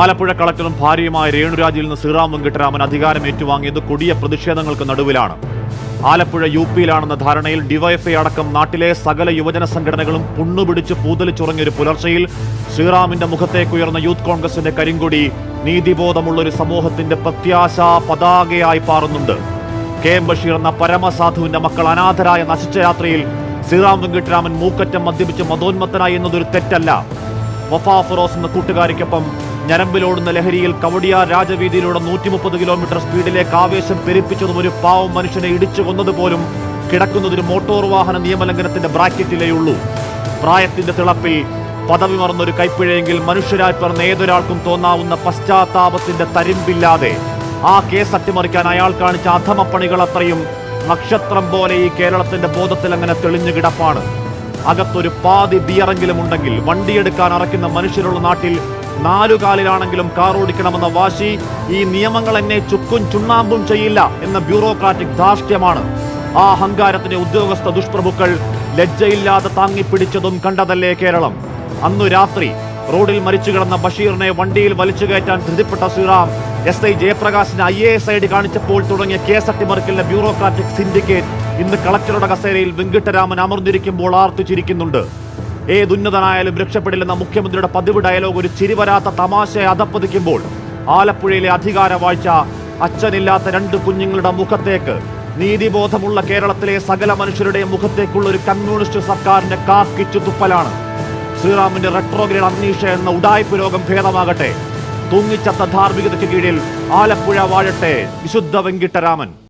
ആലപ്പുഴ കളക്ടറും ഭാര്യയുമായ രേണുരാജിൽ നിന്ന് ശ്രീറാം വെങ്കിട്ടരാമൻ അധികാരം ഏറ്റുവാങ്ങിയത് കൊടിയ പ്രതിഷേധങ്ങൾക്ക് നടുവിലാണ്. ആലപ്പുഴ യു പിയിലാണെന്ന ധാരണയിൽ ഡിവൈഎഫ്ഐ അടക്കം നാട്ടിലെ സകല യുവജന സംഘടനകളും പുണ്ണുപിടിച്ച് പൂതലിച്ചുറങ്ങിയ ഒരു പുലർച്ചയിൽ ശ്രീറാമിന്റെ മുഖത്തേക്കുയർന്ന യൂത്ത് കോൺഗ്രസിന്റെ കരിങ്കൊടി നീതിബോധമുള്ള ഒരു സമൂഹത്തിന്റെ പ്രത്യാശാ പതാകയായി പാറുന്നുണ്ട്. കെ എം ബഷീർ എന്ന പരമസാധുവിന്റെ മക്കൾ അനാഥരായ നശിച്ച യാത്രയിൽ ശ്രീറാം വെങ്കിട്ടരാമൻ മൂക്കറ്റം മദ്യപിച്ച് മതോന്മത്തനായി എന്നതൊരു തെറ്റല്ല. വഫാ ഫിറോസ് എന്ന കൂട്ടുകാരിക്കൊപ്പം ഞരമ്പിലോടുന്ന ലഹരിയിൽ കവടിയാർ രാജവീതിയിലൂടെ നൂറ്റി മുപ്പത് കിലോമീറ്റർ സ്പീഡിലേക്ക് ആവേശം പെരുപ്പിച്ചതും ഒരു പാവം മനുഷ്യനെ ഇടിച്ചു കൊന്നതുപോലും കിടക്കുന്നതൊരു മോട്ടോർ വാഹന നിയമലംഘനത്തിന്റെ ബ്രാക്കറ്റിലേയുള്ളൂ. പ്രായത്തിന്റെ തിളപ്പിൽ പദവി മറന്നൊരു കൈപ്പിഴയെങ്കിൽ മനുഷ്യരായി പിറന്ന ഏതൊരാൾക്കും തോന്നാവുന്ന പശ്ചാത്താപത്തിന്റെ തരിമ്പില്ലാതെ. ആ കേസ് അട്ടിമറിക്കാൻ അയാൾ കാണിച്ച അധമപ്പണികൾ അത്രയും നക്ഷത്രം പോലെ ഈ കേരളത്തിന്റെ ബോധത്തിൽ അങ്ങനെ തെളിഞ്ഞു കിടപ്പാണ്. അകത്തൊരു പാതി ബിയറെങ്കിലും ഉണ്ടെങ്കിൽ വണ്ടിയെടുക്കാൻ അറയ്ക്കുന്ന മനുഷ്യരുള്ള നാട്ടിൽ നാലുകാലിലാണെങ്കിലും കാർ ഓടിക്കണമെന്ന വാശി ഈ നിയമങ്ങൾ എന്നെ ചുക്കും ചുണ്ണാമ്പും ചെയ്യില്ല എന്ന ബ്യൂറോക്രാറ്റിക് ധാർഷ്ട്യമാണ്. ആ അഹങ്കാരത്തിന് ഉദ്യോഗസ്ഥ ദുഷ്പ്രഭുക്കൾ ലജ്ജയില്ലാതെ താങ്ങിപ്പിടിച്ചതും കണ്ടതല്ലേ കേരളം. അന്നു രാത്രി റോഡിൽ മരിച്ചു കിടന്ന ബഷീറിനെ വണ്ടിയിൽ വലിച്ചു കയറ്റാൻ ധൃതിപ്പെട്ട Sriram S. I. ജയപ്രകാശിന് I. A. S. I. D കാണിച്ചപ്പോൾ തുടങ്ങിയ കേസ് അട്ടിമറിക്കലിന്റെ ബ്യൂറോക്രാറ്റിക് സിൻഡിക്കേറ്റ് ഇന്ന് കളക്ടറുടെ കസേരയിൽ വെങ്കിട്ടരാമൻ അമർന്നിരിക്കുമ്പോൾ ആർത്തു ചിരിക്കുന്നുണ്ട് ഏതുന്നതനായാലും രക്ഷപ്പെടില്ലെന്ന മുഖ്യമന്ത്രിയുടെ പതിവ് ഡയലോഗ് ഒരു ചിരിവരാത്ത തമാശയെ അതപ്പതിക്കുമ്പോൾ ആലപ്പുഴയിലെ അധികാര വാഴ്ച അച്ഛനില്ലാത്ത രണ്ട് കുഞ്ഞുങ്ങളുടെ മുഖത്തേക്ക് നീതിബോധമുള്ള കേരളത്തിലെ സകല മനുഷ്യരുടെയും മുഖത്തേക്കുള്ള ഒരു കമ്മ്യൂണിസ്റ്റ് സർക്കാരിന്റെ കാക്കിച്ചു തുപ്പലാണ്. ശ്രീറാമിന്റെ റെട്രോഗ്രേഡ് അഗ്നീഷ എന്ന ഉടായ്പ രോഗം ഭേദമാകട്ടെ. തൂങ്ങിച്ചത്ത ധാർമ്മികതയ്ക്ക് കീഴിൽ ആലപ്പുഴ വാഴട്ടെ വിശുദ്ധ വെങ്കിട്ടരാമൻ.